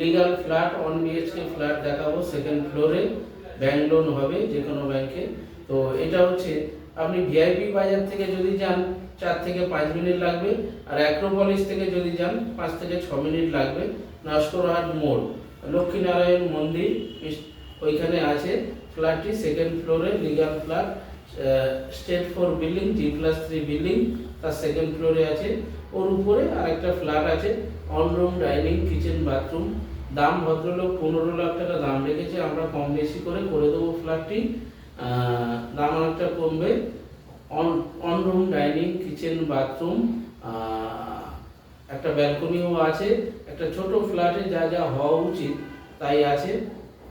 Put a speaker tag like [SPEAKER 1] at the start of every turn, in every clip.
[SPEAKER 1] legal flat one BHK flat দেখাবো second ফ্লোরে bank loan হবে যে কোনো ব্যাংকে তো এটা হচ্ছে, আপনি ভিআইপি বাজার থেকে যদি যান, চার থেকে পাঁচ মিনিট লাগবে, আর অ্যাক্রোপলিস থেকে যদি যান, পাঁচ থেকে ছ মিনিট লাগবে নস্করহাট মোড়, লক্ষ্মীনারায়ণ মন্দির ওইখানে আছে। ফ্ল্যাটটি সেকেন্ড ফ্লোরে legal flat state four building G plus three building তার সেকেন্ড ফ্লোরে আছে। ওর উপরে আরেকটা ফ্ল্যাট আছে one room dining kitchen bathroom দাম ভদ্রলোক পনেরো লাখ টাকা দাম রেখেছে, আমরা কম বেশি করে করে দেবো ফ্ল্যাটটি দাম অনেকটা কমবে। One room dining kitchen bathroom একটা ব্যালকনিও আছে। একটা ছোট ফ্ল্যাটে যা যা হওয়া উচিত, তাই আছে।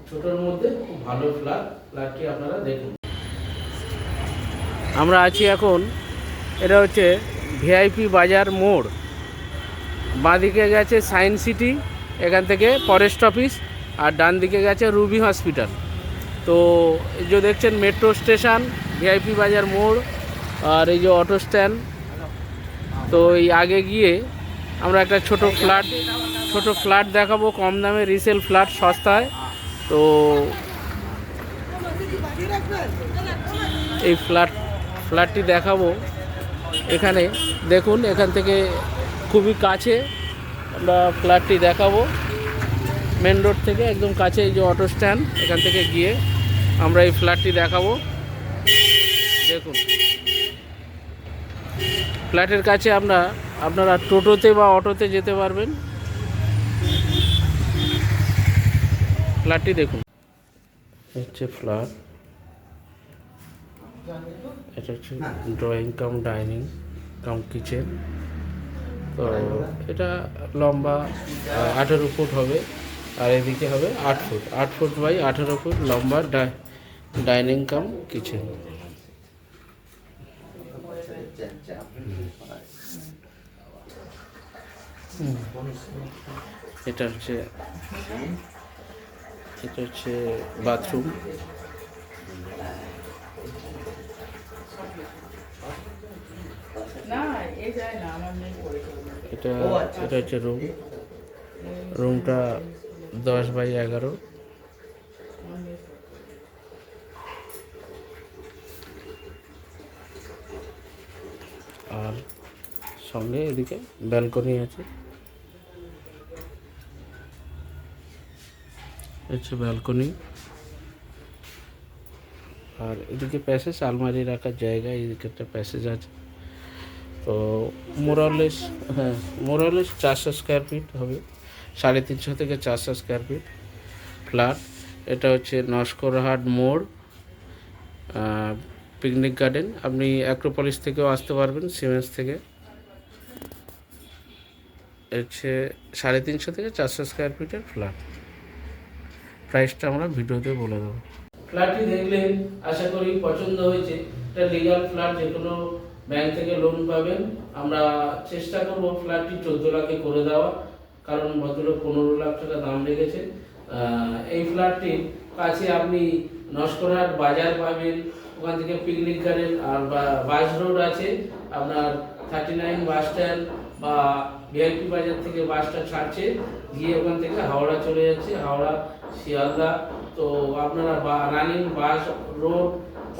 [SPEAKER 1] ছোটোর মধ্যে খুব ভালো ফ্ল্যাট ফ্ল্যাটটি আপনারা দেখুন। আমরা আছি এখন, এটা হচ্ছে ভিআইপি বাজার মোড়। বাঁদিকে গেছে সায়েন্স সিটি, এখান থেকে ফরেস্ট অফিস, আর ডান দিকে গেছে রুবি হসপিটাল। তো এই যে দেখছেন মেট্রো স্টেশন, ভিআইপি বাজার মোড়, আর এই যে অটো স্ট্যান্ড। তো এই আগে গিয়ে আমরা একটা ছোট ফ্ল্যাট ছোট ফ্ল্যাট দেখাবো, কম দামে রিসেল ফ্ল্যাট সস্তায়। তো এই ফ্ল্যাট ফ্ল্যাটটি দেখাবো। এখানে দেখুন, এখান থেকে খুবই কাছে আমরা ফ্ল্যাটটি দেখাবো। মেন রোড থেকে একদম কাছে এই যে অটো স্ট্যান্ড, এখান থেকে গিয়ে আমরা এই ফ্ল্যাটটি দেখাবো। দেখুন। ফ্ল্যাটের কাছে আমরা, আপনারা টোটোতে বা অটোতে যেতে পারবেন। ফ্ল্যাটটি দেখুন। হচ্ছে ফ্ল্যাট। এটা হচ্ছে drawing cum dining cum kitchen তো এটা লম্বা আঠেরো ফুট হবে, আর এদিকে হবে আট ফুট। আট ফুট বাই আঠেরো ফুট লম্বা ডাইনিং কাম কিচেন এটা হচ্ছে এটা হচ্ছে বাথরুম
[SPEAKER 2] না এ যায় না আমার মেয়ে পড়ে চলে
[SPEAKER 1] এটা এটা হচ্ছে রুম রুমটা দশ বাই এগারো। আর সঙ্গে এদিকে ব্যালকনি আছে। হচ্ছে ব্যালকনি। আর এদিকে প্যাসেজ আলমারি রাখার জায়গা এদিকে একটা প্যাসেজ আছে। তো মোরালেস হ্যাঁ মোরালেস চারশো স্কোয়ার ফিট হবে। সাড়ে তিনশো থেকে চারশো স্কোয়ার ফিট ফ্ল্যাট এটা হচ্ছে নস্করহাট মোড় পিকনিক গার্ডেন আপনি অ্যাক্রোপলিস থেকেও আসতে পারবেন সিমেন্স থেকে। হচ্ছে সাড়ে তিনশো থেকে চারশো স্কোয়ার ফিটের ফ্ল্যাট প্রাইসটা আমরা ভিডিওতে বলে দেবো। ফ্ল্যাটটি দেখলেন আশা করি পছন্দ হয়েছে। এটা লিগাল ফ্ল্যাট যে কোনো ব্যাংক থেকে লোন পাবেন। আমরা চেষ্টা করব ফ্ল্যাটটি চোদ্দ লাখে করে দেওয়া কারণ ভদ্রলোক পনেরো লাখ টাকা দাম রেখেছে এই ফ্ল্যাটটির কাছে আপনি নস্করহাট বাজার পাবেন, ওখান থেকে পিকনিক গার্ডেন আর বাস রোড আছে। আপনার থার্টি নাইন বাস স্ট্যান্ড বা ভিআইপি বাজার থেকে বাসটা ছাড়ছে, গিয়ে ওখান থেকে হাওড়া চলে যাচ্ছে, হাওড়া, শিয়ালদা। তো আপনারা running bus road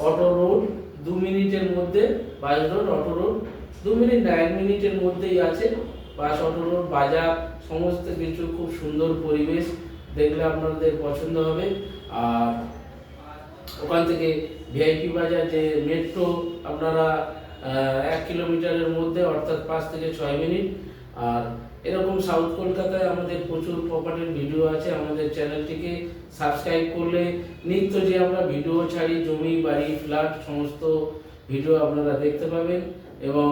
[SPEAKER 1] auto road দু মিনিটের মধ্যে বাস রোড অটো রোড দু মিনিট না, এক মিনিটের মধ্যেই আছে বাস, অটো রোড বাজার, সমস্ত কিছু, খুব সুন্দর পরিবেশ, দেখলে আপনাদের পছন্দ হবে। আর ওখান থেকে ভিআইপি বাজার, যে মেট্রো আপনারা এক কিলোমিটারের মধ্যে, অর্থাৎ পাঁচ থেকে ছয় মিনিট আর এরকম সাউথ কলকাতায় আমাদের প্রচুর প্রপার্টির ভিডিও আছে, আমাদের চ্যানেলটিকে সাবস্ক্রাইব করলে নিত্য যে আমরা ভিডিও ছাড়ি, জমি, বাড়ি ফ্ল্যাট সমস্ত ভিডিও আপনারা দেখতে পাবেন এবং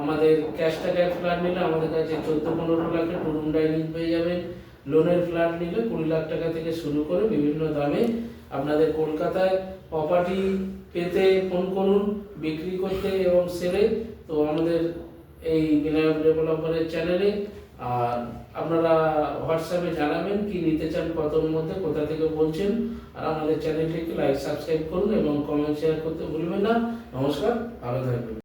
[SPEAKER 1] আমাদের ক্যাশ টাকায় ফ্ল্যাট নিলে আমাদের কাছে চোদ্দ পনেরো লাখের টু রুম ডাইনিং পেয়ে যাবেন। লোনের ফ্ল্যাট নিলে কুড়ি লাখ টাকা থেকে শুরু করে বিভিন্ন দামে আপনাদের কলকাতায় প্রপার্টি পেতে ফোন করুন, বিক্রি করতে এবং সেলে তো আমাদের এই বিনায়ক ডেভেলপারের চ্যানেলে আর আপনারা হোয়াটসঅ্যাপে জানাবেন কি নিতে চান কতর মধ্যে, কোথা থেকে বলছেন। আর আমাদের চ্যানেলটিকে লাইক সাবস্ক্রাইব করুন এবং কমেন্ট শেয়ার করতে ভুলবেন না। নমস্কার, ভালো থাকবেন।